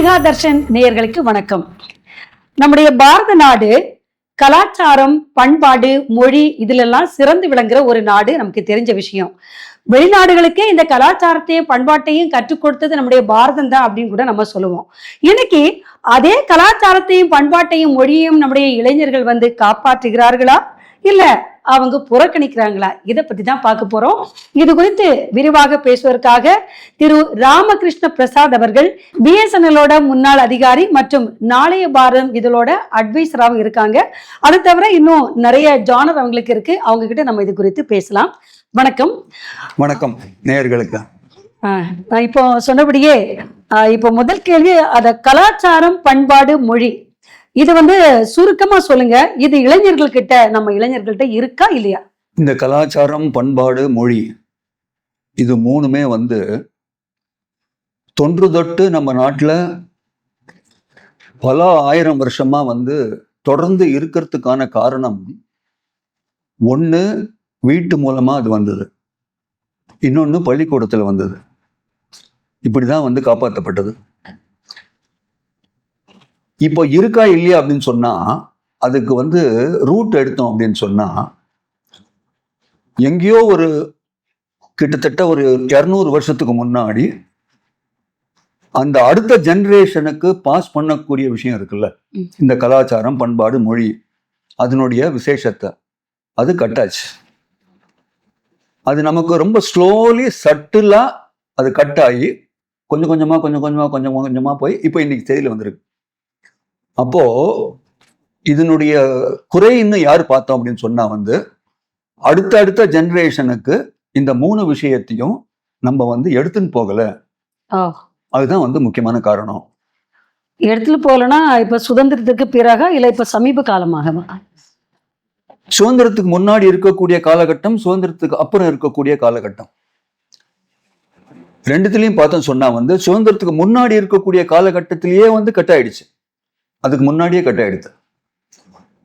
ஈகா தர்ஷன் நேயர்களுக்கு வணக்கம். நம்முடைய பாரத நாடு கலாச்சாரம் பண்பாடு மொழி இதிலெல்லாம் சிறந்து விளங்குற ஒரு நாடு நமக்கு தெரிஞ்ச விஷயம். வெளிநாடுகளுக்கே இந்த கலாச்சாரத்தையும் பண்பாட்டையும் கற்றுக் கொடுத்தது நம்முடைய பாரதம் தான் அப்படின்னு கூட நம்ம சொல்லுவோம். இன்னைக்கு அதே கலாச்சாரத்தையும் பண்பாட்டையும் மொழியையும் நம்முடைய இளைஞர்கள் வந்து காப்பாற்றுகிறார்களா? இல்ல அவங்க புறக்கணிக்கிறாங்களா? இதை பத்தி தான் பார்க்க போறோம். இது குறித்து விரிவாக பேசுவதற்காக திரு ராமகிருஷ்ண பிரசாத் அவர்கள் பிஎஸ்என்எலோட முன்னாள் அதிகாரி மற்றும் நாளைய பாரதம் இதழோட அட்வைசராகவும் இருக்காங்க. அது தவிர இன்னும் நிறைய ஜானர் அவங்களுக்கு இருக்கு. அவங்க கிட்ட நம்ம இது குறித்து பேசலாம். வணக்கம். வணக்கம் நேயர்களுக்கு. நான் இப்போ சொன்னபடியே இப்போ முதல் கேள்வி அத கலாச்சாரம் பண்பாடு மொழி இது வந்து சுருக்கமா சொல்லுங்க. இது இளைஞர்கள்கிட்ட நம்ம இளைஞர்கள்ட்ட இருக்கா இல்லையா? இந்த கலாச்சாரம் பண்பாடு மொழி இது மூணுமே வந்து தொன்று தொட்டு நம்ம நாட்டில் பல ஆயிரம் வருஷமா வந்து தொடர்ந்து இருக்கிறதுக்கான காரணம் ஒன்று வீட்டு மூலமா அது வந்தது. இன்னொன்று பள்ளிக்கூடத்தில் வந்தது. இப்படி தான் வந்து காப்பாற்றப்பட்டது இப்போ இருக்கா இல்லையா அப்படின்னு சொன்னா அதுக்கு வந்து ரூட் எடுத்தோம் அப்படின்னு சொன்னா எங்கேயோ ஒரு கிட்டத்தட்ட ஒரு இரநூறு வருஷத்துக்கு முன்னாடி அந்த அடுத்த ஜெனரேஷனுக்கு பாஸ் பண்ணக்கூடிய விஷயம் இருக்குல்ல. இந்த கலாச்சாரம் பண்பாடு மொழி அதனுடைய விசேஷத்தை. அது கட்டாச்சு. அது நமக்கு ரொம்ப ஸ்லோலி சட்டிலா அது கட் ஆகி கொஞ்சம் கொஞ்சமா கொஞ்சம் கொஞ்சமா கொஞ்சம் கொஞ்சமா போய் இப்போ இன்னைக்கு செய்தியில் வந்திருக்கு. அப்போ இதனுடைய குறை இன்னும் யார் பார்த்தோம் அப்படின்னு சொன்னா வந்து அடுத்த அடுத்த ஜெனரேஷனுக்கு இந்த மூணு விஷயத்தையும் நம்ம வந்து எடுத்துன்னு போகல. அதுதான் வந்து முக்கியமான காரணம். இடத்துல போகலன்னா இப்ப சுதந்திரத்துக்கு பிறகா இல்ல இப்ப சமீப காலமாகவா சுதந்திரத்துக்கு முன்னாடி இருக்கக்கூடிய காலகட்டம் சுதந்திரத்துக்கு அப்புறம் இருக்கக்கூடிய காலகட்டம். ரெண்டுத்துலயும் பார்த்தோம் சொன்னா வந்து சுதந்திரத்துக்கு முன்னாடி இருக்கக்கூடிய காலகட்டத்திலேயே வந்து கட் ஆயிடுச்சு அதுக்கு முன்னாடியே கட் ஆயிடுச்சு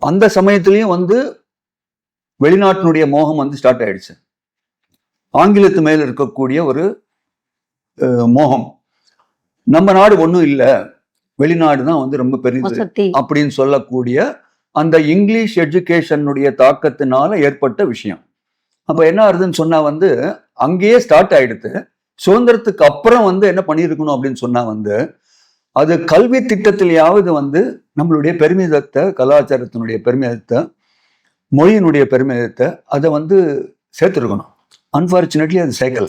அந்த சமயத்திலயும் வந்து வெளிநாட்டினுடைய மோகம் வந்து ஸ்டார்ட் ஆயிடுச்சு. ஆங்கிலத்து மேல இருக்கக்கூடிய ஒரு மோகம். நம்ம நாடு ஒன்றும் இல்லை. வெளிநாடு தான் வந்து ரொம்ப வசதி. அப்படின்னு சொல்லக்கூடிய அந்த இங்கிலீஷ் எஜுகேஷனுடைய தாக்கத்தினால ஏற்பட்ட விஷயம். அப்ப என்ன ஆகுதுன்னு சொன்னா வந்து அங்கேயே ஸ்டார்ட் ஆயிடுது. சுதந்திரத்துக்கு அப்புறம் வந்து என்ன பண்ணியிருக்கணும் அப்படின்னு சொன்னா வந்து அது கல்வி திட்டத்திலேயாவது வந்து நம்மளுடைய பெருமிதத்தை கலாச்சாரத்தினுடைய பெருமிதத்தை மொழியினுடைய பெருமிதத்தை அதை வந்து சேர்த்துருக்கணும். அன்பார்ச்சுனேட்லி அது சேர்க்கல.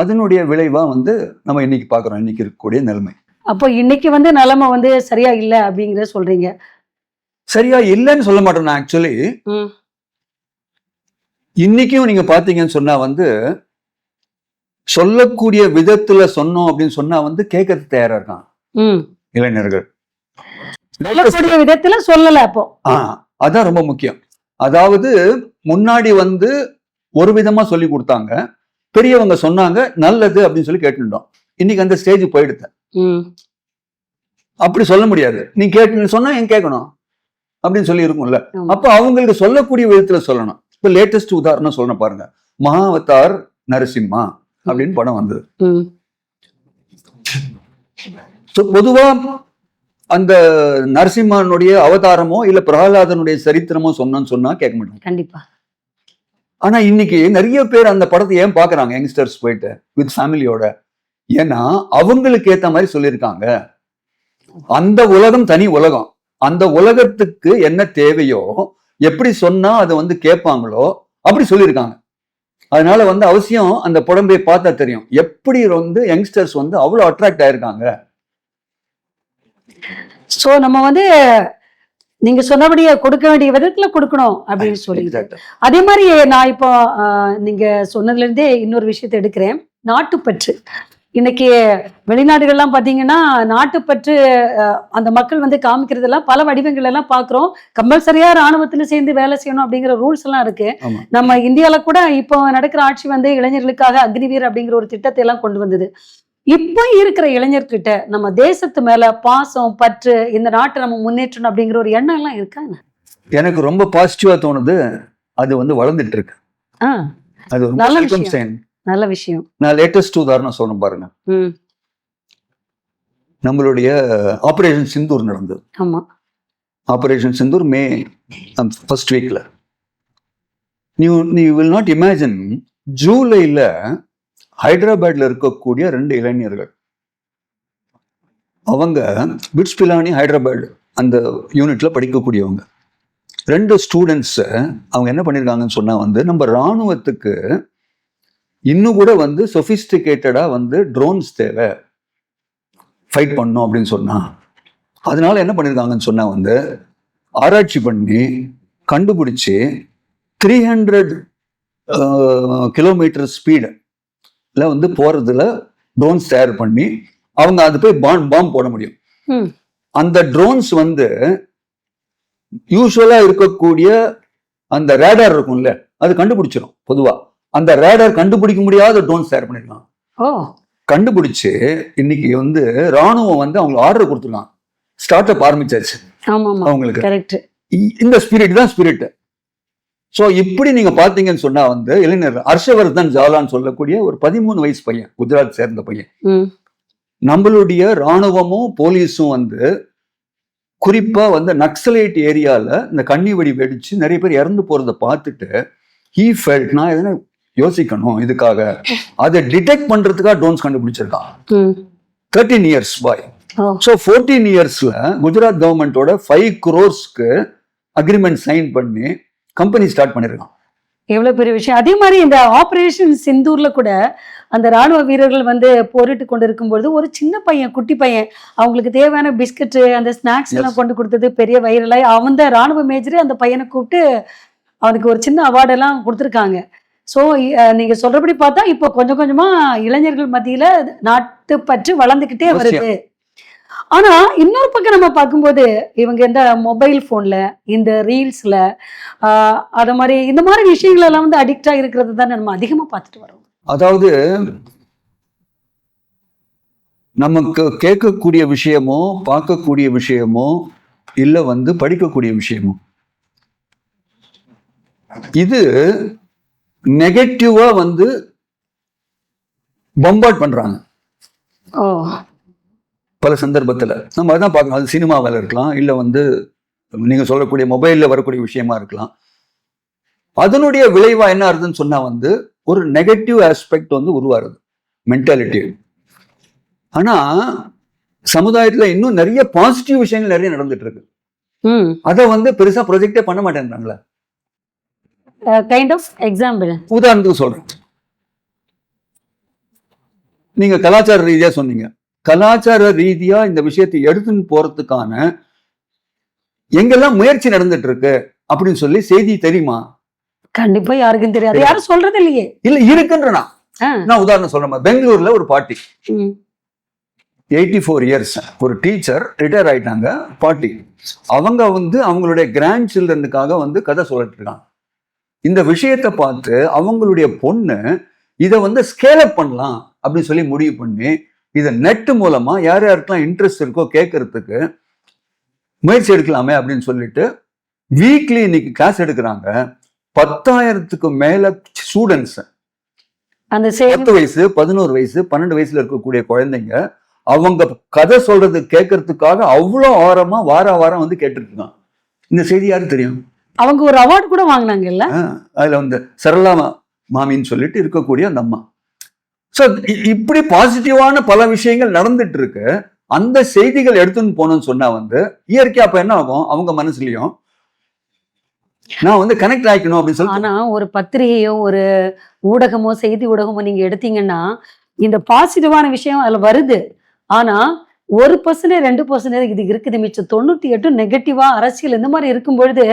அதனுடைய விளைவா வந்து நம்ம இன்னைக்கு பார்க்குறோம். இன்னைக்கு இருக்கக்கூடிய நிலைமை. அப்போ இன்னைக்கு வந்து நிலைமை வந்து சரியா இல்ல அப்படிங்கறத சொல்றீங்க? சரியா இல்லைன்னு சொல்ல மாட்டேன் நான் ஆக்சுவலி இன்னைக்கும் நீங்க பாத்தீங்கன்னு சொன்னா வந்து சொல்லக்கூடிய விதத்துல சொன்னோம் அப்படின்னு சொன்னா வந்து கேட்கறது தயாரா இருக்கான். இளைஞர்கள். சொல்லக்கூடிய விதத்துல சொல்லல அப்போ. அதான் ரொம்ப முக்கியம். அதாவது முன்னாடி வந்து ஒரு விதமா சொல்லி கொடுத்தாங்க. பெரியவங்க சொன்னாங்க நல்லது அப்படின்னு சொல்லி கேட்டுட்டோம் இன்னைக்கு அந்த ஸ்டேஜ் போயிடுது. ம். அப்படி சொல்ல முடியாது. நீ கேட்டு சொன்னா ஏன் கேட்கணும்? அப்படின்னு சொல்லி இருக்கும்ல. அப்ப அவங்களுக்கு சொல்லக்கூடிய விதத்துல சொல்லணும். இப்ப லேட்டஸ்ட் உதாரணம் சொல்லணும் பாருங்க. மகாவதார் நரசிம்மா அப்படின்னு படம் வந்தது. ம் So, பொதுவா அந்த நரசிம்மனுடைய அவதாரமோ இல்ல பிரகலாதனுடைய சரித்திரமோ சொன்னோன்னு சொன்னா கேட்க மாட்டாங்க. கண்டிப்பா. ஆனா இன்னைக்கு நிறைய பேர் அந்த படத்தை ஏன் பாக்குறாங்க யங்ஸ்டர்ஸ் போயிட்டு வித் ஃபேமிலியோட ஏன்னா அவங்களுக்கு ஏத்த மாதிரி சொல்லியிருக்காங்க. அந்த உலகம் தனி உலகம். அந்த உலகத்துக்கு என்ன தேவையோ எப்படி சொன்னா அதை வந்து கேட்பாங்களோ அப்படி சொல்லியிருக்காங்க. அதனால வந்து அவசியம் அந்த படம் போய் பார்த்தா தெரியும். எப்படி வந்து யங்ஸ்டர்ஸ் வந்து அவ்வளவு அட்ராக்ட் ஆயிருக்காங்க? சோ நம்ம வந்து நீங்க சொன்னபடியே கொடுக்க வேண்டிய விதத்துல கொடுக்கணும் அப்படின்னு சொல்லி. அதே மாதிரி நான் இப்போ நீங்க சொன்னதுல இருந்தே இன்னொரு விஷயத்தை எடுக்கிறேன். நாட்டுப்பற்று. இன்னைக்கு வெளிநாடுகள்லாம் பாத்தீங்கன்னா நாட்டுப்பற்று அந்த மக்கள் வந்து காமிக்கிறதெல்லாம் பல வடிவங்கள் எல்லாம் பாக்குறோம் கம்பல்சரியா ராணுவத்துல சேர்ந்து வேலை செய்யணும் அப்படிங்கிற ரூல்ஸ் எல்லாம் இருக்கு. நம்ம இந்தியால கூட இப்போ நடக்கிற ஆட்சி வந்து இளைஞர்களுக்காக அக்னிவீர் அப்படிங்கிற ஒரு திட்டத்தை எல்லாம் கொண்டு வந்தது. இப்போ இருக்கிற இளைஞர்கிட்ட நம்ம தேசத்து மேல பாசம் பற்று இந்த நாட்டை நம்ம முன்னேற்றணும் அப்படிங்கிற ஒரு எண்ணம் எல்லாம் இருக்கா? எனக்கு ரொம்ப பாசிட்டிவா தோணுது. அது வந்து வளர்ந்துட்டு இருக்கு. அது ஒரு நல்ல விஷயம். நல்ல விஷயம். நான் லேட்டஸ்ட் உதாரணம் சொல்றேன் பாருங்க. நம்மளுடைய ஆபரேஷன் சிந்தூர் நடந்தது. ஆமா. ஆபரேஷன் சிந்தூர் மே ஃபர்ஸ்ட் வீக்ல நீ நீ வில் நாட் இமேஜின் ஜூலைல ஹைதராபாத்ல இருக்கக்கூடிய ரெண்டு இளைஞர்கள். அவங்க பிட்ஸ் பிலானி ஹைதராபாத் அந்த யூனிட்ல படிக்கக்கூடியவங்க. ரெண்டு ஸ்டூடெண்ட்ஸை அவங்க என்ன பண்ணியிருக்காங்கன்னு சொன்னால் வந்து நம்ம ராணுவத்துக்கு இன்னும் கூட வந்து சொஃபிஸ்டிகேட்டடாக வந்து ட்ரோன்ஸ் தேவை. ஃபைட் பண்ணோம் அப்படின்னு சொன்னால் அதனால என்ன பண்ணியிருக்காங்கன்னு சொன்னால் வந்து ஆராய்ச்சி பண்ணி கண்டுபிடிச்சி த்ரீ ஹண்ட்ரட் கிலோமீட்டர் ஸ்பீடு வந்து போகிறதுல ட்ரோன்ஸ் தயார் பண்ணி அவங்க அது போய் பாம் பாம் போட முடியும். அந்த ட்ரோன்ஸ் வந்து யூஸ்வலா இருக்கக்கூடிய அந்த ரேடார் இருக்கும்ல அது கண்டுபிடிச்சிடும் பொதுவா. அந்த ரேடார் கண்டுபிடிக்க முடியாத ட்ரோன்ஸ் தயார் ஓ. கண்டுபிடிச்சு இன்னைக்கு வந்து ராணுவம் வந்து அவங்களுக்கு ஆர்டர் கொடுத்துருக்காங்க ஸ்டார்ட் அப் ஆரம்பிச்சாச்சு அவங்களுக்கு. இந்த ஸ்பிரிட் தான் ஸ்பிரிட் ஸோ இப்படி நீங்க பாத்தீங்கன்னு சொன்னா வந்து இளைஞர் ஹர்ஷவர்தன் ஜாலான்னு சொல்லக்கூடிய ஒரு பதிமூணு வயசு பையன் குஜராத் சேர்ந்த பையன். நம்மளுடைய ராணுவமும் போலீஸும் வந்து குறிப்பா வந்து நக்சலைட் ஏரியால இந்த கண்ணி வெடி வெடிச்சு நிறைய பேர் இறந்து போறத பார்த்துட்டு ஹீ ஃபெல்ட் நான் எதனா யோசிக்கணும் இதுக்காக. அதை டிடெக்ட் பண்றதுக்காக drones கண்டுபிடிச்சிருக்கான். Thirteen years boy so fourteen இயர்ஸ்ல குஜராத் கவர்மெண்டோட ஃபைவ் குரோர்ஸ்க்கு அக்ரிமெண்ட் சைன் பண்ணி கம்பெனி ஸ்டார்ட் பண்ணிருக்கான். எவ்வளவு பெரிய விஷயம். அதே மாதிரி இந்த ஆபரேஷன் சிந்தூர்ல கூட அந்த ராணுவ வீரர்கள் வந்து போரிட்டு கொண்டு இருக்கும்பொழுது ஒரு சின்ன பையன் குட்டி பையன் அவங்களுக்கு தேவையான பிஸ்கட் அந்த ஸ்நாக்ஸ் எல்லாம். கொண்டு கொடுத்தது பெரிய வைரலாய். அவன் தான் ராணுவ மேஜரே அந்த பையனை கூப்பிட்டு அவனுக்கு ஒரு சின்ன அவார்டெல்லாம் கொடுத்துருக்காங்க. ஸோ நீங்க சொல்றபடி பார்த்தா இப்போ கொஞ்சம் கொஞ்சமா இளைஞர்கள் மத்தியில நாட்டுப்பற்று வளர்ந்துக்கிட்டே வருது. ஆனா இன்னொரு பக்கம் நம்ம பார்க்கும்போது இவங்க இந்த மொபைல் போன்ல இந்த ரீல்ஸ்ல அத மாதிரி இந்த மாதிரி விஷயங்கள் எல்லாம் வந்து அடிக்ட் இருக்கிறது தான் நம்ம அதிகமா பார்த்துட்டு வரோம். அதாவது நமக்கு கேட்கக்கூடிய விஷயமோ பார்க்கக்கூடிய விஷயமோ இல்ல வந்து படிக்கக்கூடிய விஷயமோ. இது நெகட்டிவா வந்து பம்பாட் பண்றாங்க. பல சந்தர்ப்பத்துல. நம்ம அதான் பார்க்கணும். அது சினிமாவில் இருக்கலாம் இல்ல வந்து நீங்க சொல்லக்கூடிய மொபைல்ல வரக்கூடிய விஷயமா இருக்கலாம். அதனுடைய விளைவா என்ன ஆகுதுன்னு சொன்னா வந்து ஒரு நெகட்டிவ் ஆஸ்பெக்ட் வந்து உருவாருது மென்டாலிட்டி ஆனா சமுதாயத்துல இன்னும் நிறைய பாசிட்டிவ் விஷயங்கள் நிறைய நடந்துட்டு இருக்கு அதை வந்து பெருசா ப்ரொஜெக்டே பண்ண மாட்டேன்றாங்களே. கைண்ட் ஆஃப் எக்ஸாம்பிள் உதாரணத்துக்கு சொல்றேன். நீங்க கலாச்சார ரீதியா சொன்னீங்க. கலாச்சார ரீதியா இந்த விஷயத்தை எடுத்துன்னு போறதுக்கான எங்கெல்லாம் முயற்சி நடந்துட்டு இருக்கு அப்படின்னு சொல்லி செய்தி தெரியுமா? கண்டிப்பா யாருக்கும் தெரியாது. யாரும் சொல்றது இல்லையே. இல்ல இருக்குன்றனா. நான். உதாரணம் சொல்றேன். பெங்களூர்ல ஒரு பாட்டி. எயிட்டி ஃபோர் இயர்ஸ் ஒரு டீச்சர் ரிட்டையர் ஆயிட்டாங்க பாட்டி. அவங்க வந்து அவங்களுடைய கிராண்ட் சில்ட்ரனுக்காக வந்து கதை சொல்லிட்டு இருக்காங்க. இந்த விஷயத்தை பார்த்து அவங்களுடைய பொண்ணு இதை வந்து ஸ்கேல் அப் பண்ணலாம் அப்படின்னு சொல்லி முடிவு பண்ணி இதை நெட் மூலமா யார் யாருக்கெல்லாம் இன்ட்ரெஸ்ட் இருக்கோ கேட்கறதுக்கு முயற்சி எடுக்கலாமே அப்படின்னு சொல்லிட்டு வீக்லி இன்னைக்கு கிளாஸ் எடுக்கிறாங்க. பத்தாயிரத்துக்கு மேல ஸ்டூடெண்ட்ஸ் அந்த பத்து வயசு பதினோரு வயசு பன்னெண்டு வயசுல இருக்கக்கூடிய குழந்தைங்க அவங்க கதை சொல்றது கேட்கறதுக்காக அவ்வளோ ஆரமா வார வாரம் வந்து கேட்டுட்டு இந்த செய்தி யாருக்கு தெரியும்? அவங்க ஒரு அவார்டு கூட வாங்கினாங்கல்ல? அதுல வந்து சரளா மாமின்னு சொல்லிட்டு இருக்கக்கூடிய அந்த அம்மா. ஸோ இப்படி பாசிட்டிவான பல விஷயங்கள் நடந்துட்டு இருக்கு அந்த செய்திகள் எடுத்துன்னு போகணும்னு சொன்னா வந்து இயற்கை அப்ப என்ன ஆகும்? அவங்க மனசுலயும் நான் வந்து கனெக்ட் ஆயிக்கணும் அப்படின்னு சொல்லி ஆனா ஒரு பத்திரிகையோ ஒரு ஊடகமோ செய்தி ஊடகமோ நீங்க எடுத்தீங்கன்னா இந்த பாசிட்டிவான விஷயம் அதுல வருது. ஆனா ஒரு பர்சன்டேஜ் ரெண்டு பர்சன்டேஜ் இது இருக்குது மிச்சம். தொண்ணூத்தி எட்டு நெகட்டிவா அரசியல் இந்த மாதிரி இருக்கும் பொழுது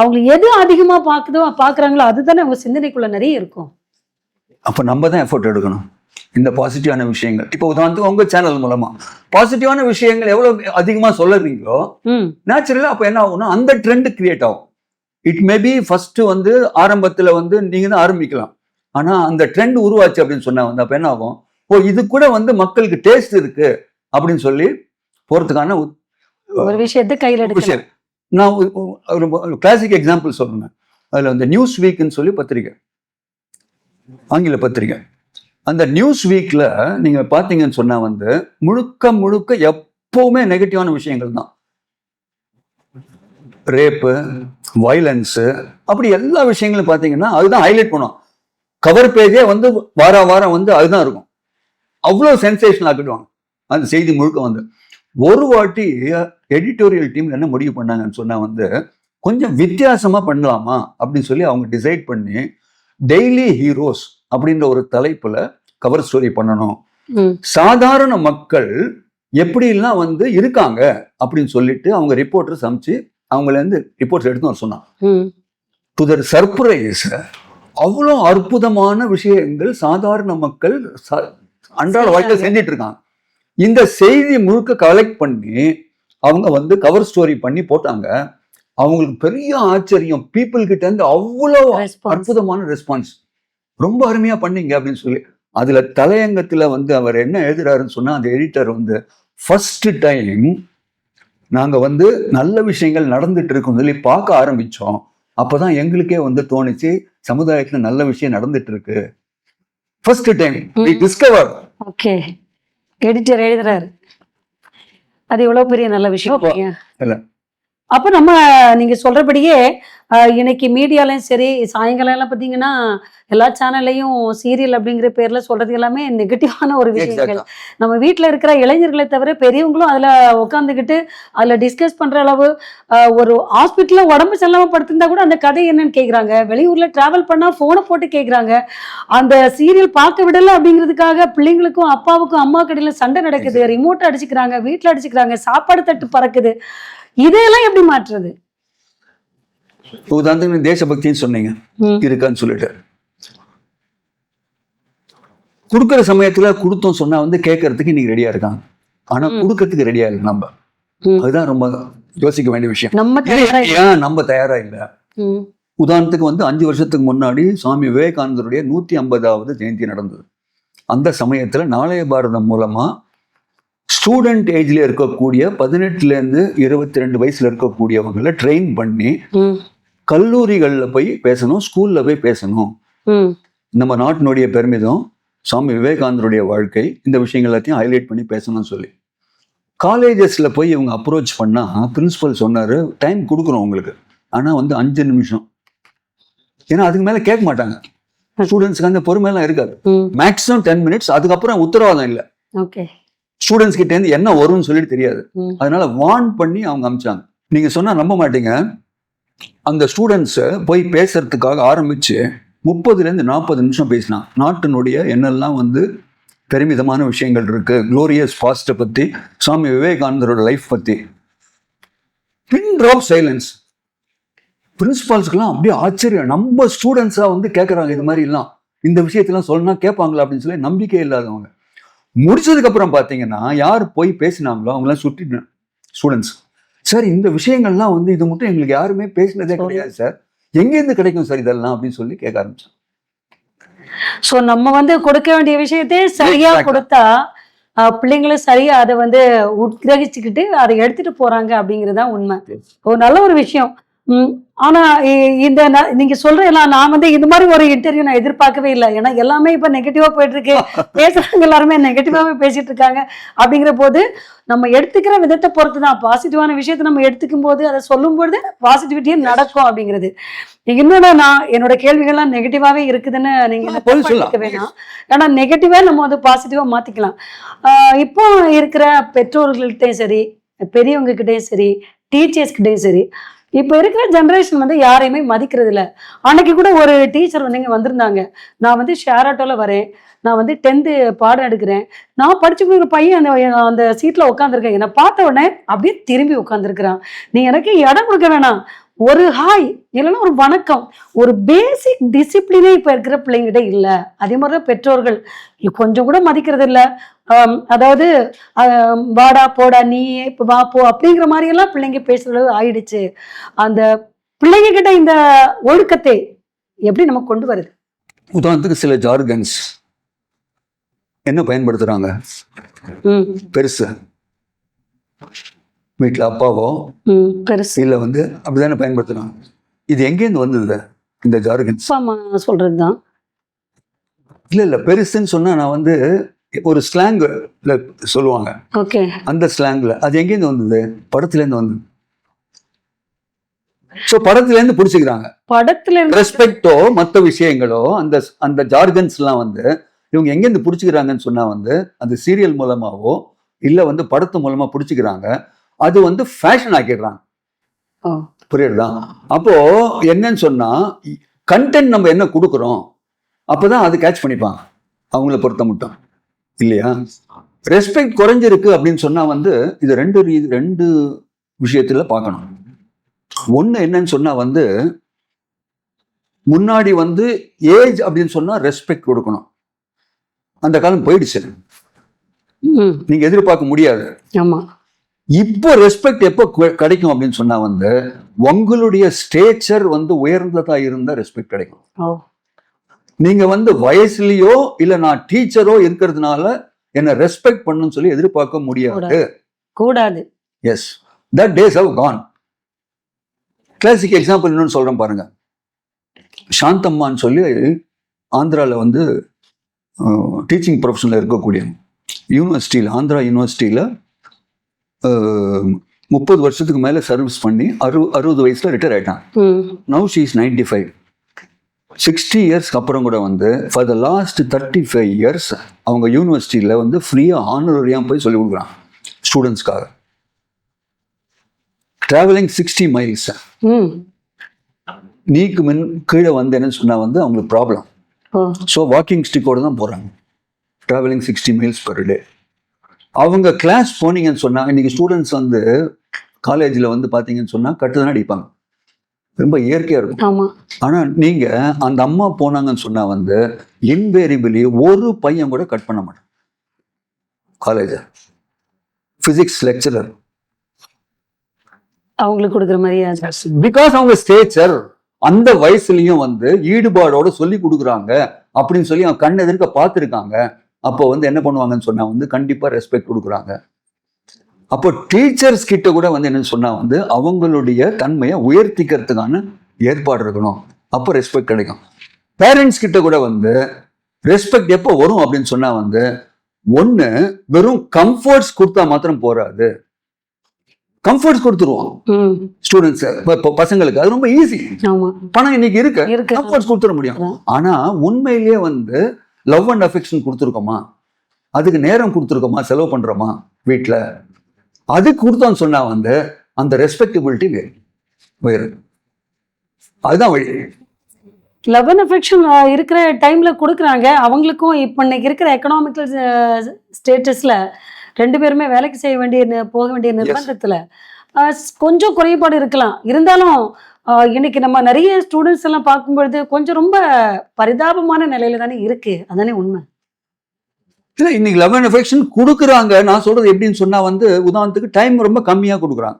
அவங்க எது அதிகமா பாக்குதோ பாக்குறாங்களோ அதுதானே அவங்க சிந்தனைக்குள்ள நிறைய இருக்கும். அப்போ நம்ம தான் எஃபோர்ட் எடுக்கணும். இந்த பாசிட்டிவான விஷயங்கள். இப்போ உதாரணத்துக்கு உங்க சேனல் மூலமா. பாசிட்டிவான விஷயங்கள் எவ்வளவு அதிகமா சொல்லுறீங்களோ ம். நேச்சுரலா அப்போ என்ன ஆகும்னா அந்த ட்ரெண்ட் கிரியேட் ஆகும். இட் மேபி ஃபர்ஸ்ட் வந்து ஆரம்பத்துல வந்து நீங்க தான் ஆரம்பிக்கலாம். ஆனா அந்த ட்ரெண்ட் உருவாச்சு அப்படின்னு சொன்னா வந்து அப்ப என்ன ஆகும்? ஓ இது கூட வந்து மக்களுக்கு டேஸ்ட் இருக்கு அப்படின்னு சொல்லி போறதுக்கான ஒரு விஷயத்தை கையில விஷயம். நான் ஒரு கிளாசிக் எக்ஸாம்பிள் சொல்றேன். அதுல வந்து நியூஸ் வீக்னு சொல்லி பத்திரிக்கை. ஆங்கில பத்திரிக்கை அந்த நியூஸ் வீக்ல நீங்க பாத்தீங்கன்னு சொன்னா வந்து முழுக்க முழுக்க எப்பவுமே நெகட்டிவான விஷயங்கள் தான். ரேப்பு வயலன்ஸு அப்படி எல்லா விஷயங்களும் பார்த்தீங்கன்னா அதுதான் ஹைலைட் பண்ணும். கவர் பேஜே வந்து வார வாரம் வந்து அதுதான் இருக்கும். அவ்வளோ சென்சேஷன் ஆக்கிடுவாங்க அந்த செய்தி முழுக்க வந்து. ஒரு வாட்டி எடிட்டோரியல் டீம் என்ன முடிவு பண்ணாங்கன்னு சொன்னா வந்து கொஞ்சம் வித்தியாசமா பண்ணலாமா அப்படின்னு சொல்லி அவங்க டிசைட் பண்ணி டெய்லி ஹீரோஸ் அப்படின்ற ஒரு தலைப்புல கவர் ஸ்டோரி பண்ணணும். சாதாரண மக்கள் எப்படிலாம் வந்து இருக்காங்க அப்படின்னு சொல்லிட்டு அவங்க ரிப்போர்ட்டர்ஸ் அமிச்சு அவங்கள இருந்து ரிப்போர்ட்ஸ் எடுத்து வர சொன்னாங்க. ம். டு தர் சர்ப்ரைஸ் அவ்வளோ அற்புதமான விஷயங்கள் சாதாரண மக்கள் அன்றாட வாழ்க்கையில் செஞ்சிட்டு இருக்காங்க. இந்த செய்தி முழுக்க கலெக்ட் பண்ணி அவங்க வந்து கவர் ஸ்டோரி பண்ணி போட்டாங்க. அவங்களுக்கு பெரிய ஆச்சரியம். பீப்புள் கிட்ட இருந்து அவ்வளோ. அற்புதமான ரெஸ்பான்ஸ் ரொம்ப அருமையா பண்ணீங்க அப்படின்னு சொல்லி. அதுல தலையங்கத்துல வந்து அவர் என்ன எழுதுறாருன்னு சொன்னா அந்த எடிட்டர் வந்து ஃபர்ஸ்ட் டைம் நாங்க வந்து நல்ல விஷயங்கள் நடந்துட்டு இருக்கோம் சொல்லி பார்க்க ஆரம்பிச்சோம். அப்பதான் எங்களுக்கே வந்து தோணுச்சு சமுதாயத்துல நல்ல விஷயம் நடந்துட்டு இருக்கு. First time hmm. Discover okay editor எழுதுறாரு. அது எவ்வளவு பெரிய நல்ல விஷயம். இல்ல. அப்ப நம்ம நீங்க சொல்றபடியே இன்னைக்கு மீடியாலயும் சரி சாயங்காலம் எல்லாம் பாத்தீங்கன்னா எல்லா சேனல்லையும் சீரியல் அப்படிங்கிற பேர்ல சொல்றது எல்லாமே நெகட்டிவான ஒரு விஷயங்கள். நம்ம வீட்ல இருக்கிற இளைஞர்களை தவிர பெரியவங்களும் அதுல உட்காந்துக்கிட்டு அதுல டிஸ்கஸ் பண்ற அளவு ஒரு ஹாஸ்பிட்டல்ல உடம்பு செல்லாம படுத்திருந்தா கூட அந்த கதை என்னன்னு கேக்குறாங்க. வெளியூர்ல டிராவல் பண்ணா போனை போட்டு கேக்குறாங்க. அந்த சீரியல் பார்க்க விடல அப்படிங்கிறதுக்காக பிள்ளைங்களுக்கும் அப்பாவுக்கும் அம்மா கடையில சண்டை நடக்குது. ரிமோட் அடிச்சுக்கிறாங்க வீட்ல அடிச்சுக்கிறாங்க சாப்பாடு தட்டு பறக்குது. இதையெல்லாம் எப்படி மாற்றுறது உதாரணத்துக்கு தேசபக்தின்னு சொன்னீங்க. இருக்கான்னு சொல்லிட்டு கொடுக்குற சமயத்துல கொடுத்தோம் சொன்னா வந்து கேட்கறதுக்கு இன்னைக்கு ரெடியா இருக்காங்க ஆனா. கொடுக்கறதுக்கு ரெடியா இல்லை நம்ம. அதுதான் ரொம்ப யோசிக்க வேண்டிய விஷயம் நம்ம தயாரா இல்ல. ஏன் நம்ம தயாரா இல்ல. உதாரணத்துக்கு வந்து அஞ்சு வருஷத்துக்கு முன்னாடி சுவாமி விவேகானந்தருடைய நூத்தி ஐம்பதாவது ஜெயந்தி நடந்தது அந்த சமயத்துல நாளைய பாரதம் மூலமா ஸ்டூடெண்ட் ஏஜ்ல இருக்கக்கூடிய பதினெட்டுல இருந்து இருபத்தி ரெண்டு வயசுல இருக்கக்கூடியவங்களை ட்ரெயின் பண்ணி. கல்லூரிகள்ல போய் பேசணும் ஸ்கூல்ல போய் பேசணும். நம்ம நாட்டினுடைய பெருமிதம் சுவாமி விவேகானந்தருடைய வாழ்க்கை இந்த விஷயங்கள் எல்லாத்தையும் ஹைலைட் பண்ணி பேசணும்னு சொல்லி. காலேஜஸ்ல போய் இவங்க அப்ரோச் பண்ணா பிரின்சிபல் சொன்னாரு டைம் கொடுக்குறோம் உங்களுக்கு. ஆனா வந்து அஞ்சு நிமிஷம். ஏன்னா அதுக்கு மேல கேட்க மாட்டாங்க. ஸ்டூடெண்ட்ஸ்க்கு அந்த பொறுமையெல்லாம் இருக்காது. மேக்ஸிமம் டென் மினிட்ஸ் அதுக்கப்புறம் உத்தரவாதம் இல்லை. ஓகே. ஸ்டூடெண்ட்ஸ் கிட்ட இருந்து என்ன வரும்னு சொல்லிட்டு தெரியாது. அதனால வார்ன் பண்ணி அவங்க அமிச்சாங்க. நீங்க சொன்னா நம்ப மாட்டீங்க. அந்த ஸ்டூடெண்ட்ஸை போய் பேசுறதுக்காக ஆரம்பிச்சு முப்பதுல இருந்து நாற்பது நிமிஷம் பேசினான் நாட்டினுடைய என்னெல்லாம் வந்து பெருமிதமான விஷயங்கள் இருக்கு குளோரியஸ் ஃபாஸ்ட்டை பத்தி சுவாமி விவேகானந்தரோட லைஃப் பத்தி. பின் ட்ராப் சைலன்ஸ் பிரின்சிபால்ஸ்க்கெல்லாம் அப்படியே ஆச்சரியம். நம்ம ஸ்டூடெண்ட்ஸா வந்து கேட்குறாங்க இது மாதிரி எல்லாம். இந்த விஷயத்தெல்லாம் சொன்னா கேட்பாங்களா அப்படின்னு சொல்லி நம்பிக்கை இல்லாதவங்க. முடிச்சதுக்கு அப்புறம் பாத்தீங்கன்னா யார் போய் பேசினாங்களோ அவங்களாம் சுட்டி ஸ்டூடெண்ட்ஸ் சார் இந்த விஷயங்கள்லாம் வந்து இது மட்டும் எங்களுக்கு யாருமே பேசினதே. கிடையாது சார். எங்கேருந்து கிடைக்கும் சார் இதெல்லாம் அப்படின்னு சொல்லி கேட்க ஆரம்பிச்சோம். சோ நம்ம வந்து கொடுக்க வேண்டிய விஷயத்தையே சரியா. கொடுத்தா பிள்ளைங்களும் சரியா அதை வந்து உட்கிரகிச்சுக்கிட்டு அதை எடுத்துட்டு போறாங்க அப்படிங்கறதுதான் உண்மை. ஒரு நல்ல ஒரு விஷயம். ஆனா இந்த நீங்க சொல்ற எல்லாம் நான் வந்து இந்த மாதிரி ஒரு இன்டர்வியூ நான் எதிர்பார்க்கவே இல்லை. ஏன்னா எல்லாமே இப்ப நெகட்டிவா போயிட்டு இருக்கு பேசுறவங்க எல்லாருமே நெகட்டிவாவே பேசிட்டு இருக்காங்க அப்படிங்கிற போது நம்ம எடுத்துக்கிற விதத்தை பொறுத்து தான் பாசிட்டிவான விஷயத்தை நம்ம எடுத்துக்கும் போது அதை சொல்லும் பொழுது பாசிட்டிவிட்டியும் நடக்கும் அப்படிங்கிறது. இன்னொன்னு நான் என்னோட கேள்விகள்லாம் நெகட்டிவாவே இருக்குதுன்னு நீங்க வேணாம். ஏன்னா நெகட்டிவா நம்ம வந்து பாசிட்டிவா மாத்திக்கலாம். இப்போ இருக்கிற பெற்றோர்கள்கிட்டயும் சரி பெரியவங்க கிட்டயும் சரி டீச்சர்ஸ் கிட்டயும் சரி இப்போ இருக்கிற ஜென்ரேஷன் வந்து யாரையுமே மதிக்கிறது இல்லை. அன்னைக்கு கூட ஒரு டீச்சர் வந்து இங்கே வந்திருந்தாங்க. நான் வந்து ஷேர் ஆட்டோவில் வரேன். நான் வந்து டென்த்து பாடம் எடுக்கிறேன். நான் படிச்சு ஒரு பையன் அந்த அந்த சீட்டில் உட்காந்துருக்கேன் என்னை பார்த்த உடனே அப்படியே திரும்பி உட்காந்துருக்கிறான் நீ எனக்கு இடம் கொடுக்க வேணாம். ஒரு ஹாய் இல்லைன்னா ஒரு வணக்கம். ஒரு பேசிக் டிசிப்ளினே இப்போ இருக்கிற பிள்ளைங்கிட்ட இல்லை. அதே மாதிரி தான் பெற்றோர்கள். கொஞ்சம் கூட மதிக்கிறது இல்லை. அதாவது வாடா போடா நீ இப்ப வா போ அப்படிங்கிற மாதிரி எல்லாம் பிள்ளைங்க பேசுறது ஆயிடுச்சு. அந்த பிள்ளைங்க கிட்ட இந்த ஒழுக்கத்தை எப்படி நம்ம கொண்டு வருது? உதாரணத்துக்கு சில ஜார்கன்ஸ் என்ன பயன்படுத்துறாங்க? பெருசு. வீட்டில் அப்பாவோ இல்ல வந்து அப்படிதானே பயன்படுத்துறாங்க. இது எங்கேருந்து வந்தது இந்த ஜார்கன்ஸ் அப்பா அம்மா சொல்றதுதான். இல்ல இல்ல பெருசுன்னு சொன்னா நான் வந்து ஒரு ஸ்லாங் சொல்லுவாங்க. ஓகே அந்த ஸ்லாங்ல அது எங்கேருந்து வந்தது? படத்துல இருந்து வந்தது. ஸோ படத்துல இருந்து பிடிச்சிக்கிறாங்க. படத்துல இருந்து ரெஸ்பெக்டோ மற்ற விஷயங்களோ அந்த அந்த ஜார்கன்ஸ் எல்லாம் வந்து இவங்க எங்கேருந்து பிடிச்சிக்கிறாங்கன்னு சொன்னா வந்து அந்த சீரியல் மூலமாவோ இல்ல வந்து படத்து மூலமா பிடிச்சிக்கிறாங்க. அது வந்து ஃபேஷன் ஆக்கிடுறாங்க. ஓ. புரியுதா? அப்போ என்னன்னு சொன்னா கண்டென்ட் நம்ம என்ன கொடுக்குறோம்? அப்பதான் அது கேட்ச் பண்ணிப்பாங்க. அவங்கள பொறுத்த மட்டும். இல்லையா? ரெஸ்பெக்ட் குறைஞ்சிருக்கு அப்படின்னு சொன்னா வந்து இது ரெண்டு ரீ- ரெண்டு விஷயத்துல பார்க்கணும். ஒண்ணு என்னன்னு சொன்னா வந்து முன்னாடி வந்து ஏஜ் அப்படின்னு சொன்னா ரெஸ்பெக்ட் கொடுக்கணும். அந்த காலம் போயிடுச்சு. நீங்க எதிர்பார்க்க முடியாது. ஆமா. இப்போ ரெஸ்பெக்ட் எப்போ கிடைக்கும் அப்படின்னு சொன்னா வந்து உங்களுடைய ஸ்டேச்சர் வந்து உயர்ந்ததா இருந்தா ரெஸ்பெக்ட் கிடைக்கும். நீங்க வந்து வயசுலயோ இல்ல நான் டீச்சரோ இருக்கிறதுனால என்ன ரெஸ்பெக்ட் பண்ணணும்னு சொல்லி எதிர்பார்க்க முடியாது. கூடாது. Yes that days how gone classic example இன்னொன்னு சொல்றேன் பாருங்க. சாந்தம்மான்னு சொல்லி ஆந்திரால வந்து டீச்சிங் ப்ரொஃபஷனில் இருக்கக்கூடிய யூனிவர்சிட்டியில் ஆந்திரா யூனிவர்சிட்டியில் முப்பது வருஷத்துக்கு மேலே சர்வீஸ் பண்ணி அறு அறுபது வயசில் ரிட்டையர் ஆயிட்டான். Now she is ninety five sixty இயர்ஸ்க்கு அப்புறம் கூட வந்து for the last thirty five years அவங்க யூனிவர்சிட்டியில் வந்து ஃப்ரீயாக ஆனரியாக போய் சொல்லிக் கொடுக்குறாங்க ஸ்டூடெண்ட்ஸ்க்காக ட்ராவலிங் சிக்ஸ்டி மைல்ஸ் நீக்கு மின் கீழே வந்து என்னன்னு சொன்னால் வந்து அவங்களுக்கு ப்ராப்ளம் ஸோ வாக்கிங் ஸ்டிக்கோடு தான் போகிறாங்க travelling sixty miles per day அவங்க கிளாஸ் போனீங்கன்னு சொன்னாங்க இன்னைக்கு ஸ்டூடெண்ட்ஸ் வந்து காலேஜில் வந்து பார்த்தீங்கன்னு சொன்னால் கட்டு தான் அடிப்பாங்க. ரொம்ப இயற்கையாக இருக்கும். ஆமா. ஆனால் நீங்கள் அந்த அம்மா போனாங்கன்னு சொன்னால் வந்து இன்வேரிபிளி ஒரு பையன் கூட கட் பண்ண மாட்டான். காலேஜ் ஃபிசிக்ஸ் லெக்சரர் அவங்களுக்கு கொடுக்குற மரியாதை பிகாஸ் அவங்க ஸ்டேச்சர் அந்த வயசுலயும் வந்து ஈடுபாடோட சொல்லி கொடுக்குறாங்க அப்படின்னு சொல்லி அவன் கண் எதிர்க்க பார்த்துருக்காங்க. அப்போ வந்து என்ன பண்ணுவாங்கன்னு சொன்னா வந்து கண்டிப்பா ரெஸ்பெக்ட் கொடுக்குறாங்க. அப்போ டீச்சர்ஸ் கிட்ட கூட வந்து என்னன்னு சொன்னா வந்து அவங்களுடைய தன்மையை உயர்த்திக்கிறதுக்கான ஏற்பாடு இருக்கணும். அப்போ ரெஸ்பெக்ட் கிடைக்கும். பேரண்ட்ஸ் கிட்ட கூட வந்து ரெஸ்பெக்ட் எப்போ வரும் அப்படின்னு சொன்னா வந்து ஒண்ணு வெறும் கம்ஃபர்ட்ஸ் கொடுத்தா மாத்திரம் போறாது. கம்ஃபர்ட்ஸ் கொடுத்துருவோம். ஸ்டூடெண்ட்ஸ் பசங்களுக்கு. அது ரொம்ப ஈஸி பணம் இன்னைக்கு இருக்கு. கம்ஃபர்ட்ஸ் கொடுத்துட முடியும். ஆனா உண்மையிலேயே வந்து லவ் அண்ட் அஃபெக்ஷன் கொடுத்துருக்கோமா? அதுக்கு நேரம் கொடுத்துருக்கோமா? செலவு பண்றோமா? வீட்ல? அது கொடுத்தோம்னு சொன்னா வந்து அந்த ரெஸ்பெக்டபிலிட்டி வேறு. அதுதான் வழி. லவ் அண்ட் அஃபெக்ஷன் இருக்கிற டைம்ல கொடுக்குறாங்க. அவங்களுக்கும் இப்போ இன்னைக்கு இருக்கிற எக்கனாமிக்கல் ஸ்டேட்டஸ்ல ரெண்டு பேருமே வேலைக்கு செய்ய வேண்டிய போக வேண்டிய நிர்பந்தத்துல கொஞ்சம் குறைபாடு இருக்கலாம். இருந்தாலும் இன்னைக்கு நம்ம நிறைய ஸ்டூடெண்ட்ஸ் எல்லாம் பார்க்கும்பொழுது கொஞ்சம் ரொம்ப பரிதாபமான நிலையில தானே இருக்கு. அதானே உண்மை? இல்ல இன்னைக்கு லவ் அண்ட் அஃபெக்ஷன் கொடுக்குறாங்க. நான் சொல்றது எப்படின்னு சொன்னா வந்து உதாரணத்துக்கு டைம் ரொம்ப கம்மியா கொடுக்குறாங்க.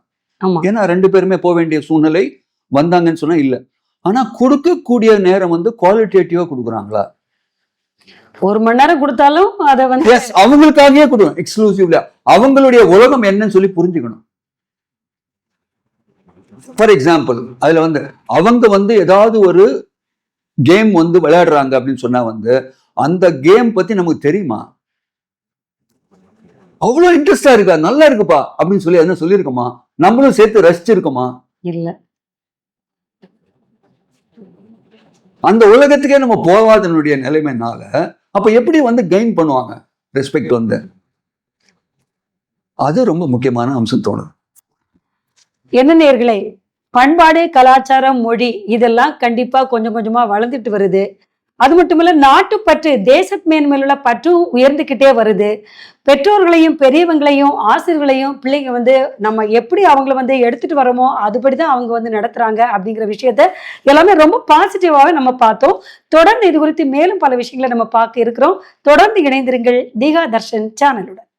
ஏன்னா ரெண்டு பேருமே போக வேண்டிய சூழ்நிலை வந்தாங்கன்னு சொன்னா இல்ல. ஆனா கொடுக்கக்கூடிய நேரம் வந்து குவாலிட்டேட்டிவா கொடுக்குறாங்களா? ஒரு மணி நேரம் கொடுத்தாலும் அதை வந்து எஸ் அவங்களுக்காகவே கொடுக்கும் எக்ஸ்க்ளூசிவ்ல அவங்களுடைய உலகம் என்னன்னு சொல்லி புரிஞ்சுக்கணும். ஃபார் எக்ஸாம்பிள் அதுல வந்து அவங்க வந்து ஏதாவது ஒரு கேம் வந்து விளையாடுறாங்க அப்படின்னு சொன்னா வந்து அந்த கேம் பத்தி நமக்கு தெரியுமா? அவ்வளவு இன்ட்ரெஸ்டா இருக்கா? நல்லா இருக்குப்பா அப்படின்னு சொல்லி என்ன சொல்லியிருக்கோமா? நம்மளும் சேர்த்து ரசிச்சிருக்கோமா? இல்ல. அந்த உலகத்துக்கே நம்ம போகாதனுடைய நிலைமைனால அப்ப எப்படி வந்து கெயின் பண்ணுவாங்க? ரெஸ்பெக்ட் வந்து. அது ரொம்ப முக்கியமான அம்சம் தோணுது. என்ன நேர்களே? பண்பாடு கலாச்சாரம் மொழி இதெல்லாம் கண்டிப்பா கொஞ்சம் கொஞ்சமா வளர்ந்துட்டு வருது. அது மட்டுமல்ல நாட்டுப்பற்று தேசத் மேன்மையிலுள்ள பற்று உயர்ந்துக்கிட்டே வருது. பெற்றோர்களையும் பெரியவங்களையும் ஆசிரியர்களையும் பிள்ளைங்க வந்து நம்ம எப்படி அவங்கள வந்து எடுத்துட்டு வரோமோ அதுபடி தான் அவங்க வந்து நடத்துறாங்க அப்படிங்கிற விஷயத்த எல்லாமே ரொம்ப பாசிட்டிவாகவே நம்ம பார்த்தோம். தொடர்ந்து இது குறித்து மேலும் பல விஷயங்களை நம்ம பார்க்க இருக்கிறோம். தொடர்ந்து இணைந்திருங்கள் தீகா தர்ஷன் சேனலுடன்